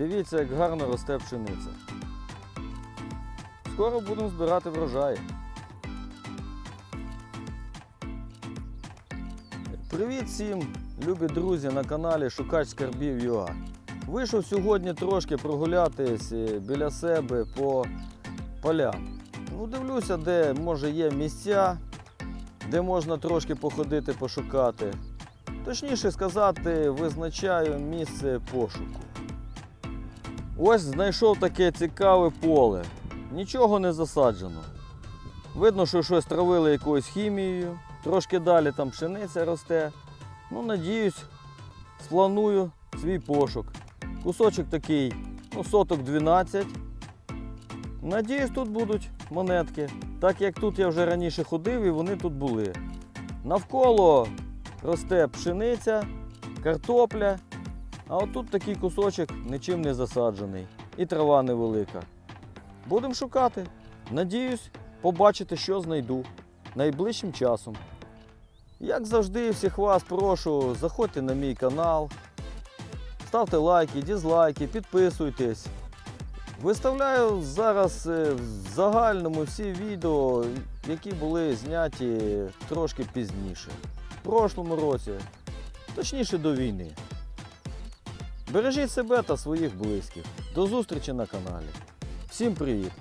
Дивіться, як гарно росте пшениця. Скоро будемо збирати врожай. Привіт всім, любі друзі на каналі Шукач Скарбів ЮА. Вийшов сьогодні трошки прогулятись е, біля себе по полям. Ну, дивлюся, де може є місця, де можна трошки походити, пошукати. Точніше сказати, визначаю місце пошуку. Ось знайшов таке цікаве поле. Нічого не засаджено. Видно, що щось травили якоюсь хімією. Трошки далі там пшениця росте. Ну, надіюсь, спланую свій пошук. Кусочок такий, ну, соток 12. Надіюсь, тут будуть монетки. Так як тут я вже раніше ходив і вони тут були. Навколо росте пшениця, картопля. А отут такий кусочок нічим не засаджений. І трава невелика. Будемо шукати. Надіюсь, побачити, що знайду найближчим часом. Як завжди, всіх вас прошу, заходьте на мій канал, ставте лайки, дізлайки, підписуйтесь. Виставляю зараз е, в загальному всі відео, які були зняті трошки пізніше. В прошлому році, точніше до війни. Бережіть себе та своїх близьких. До зустрічі на каналі. Всім привіт!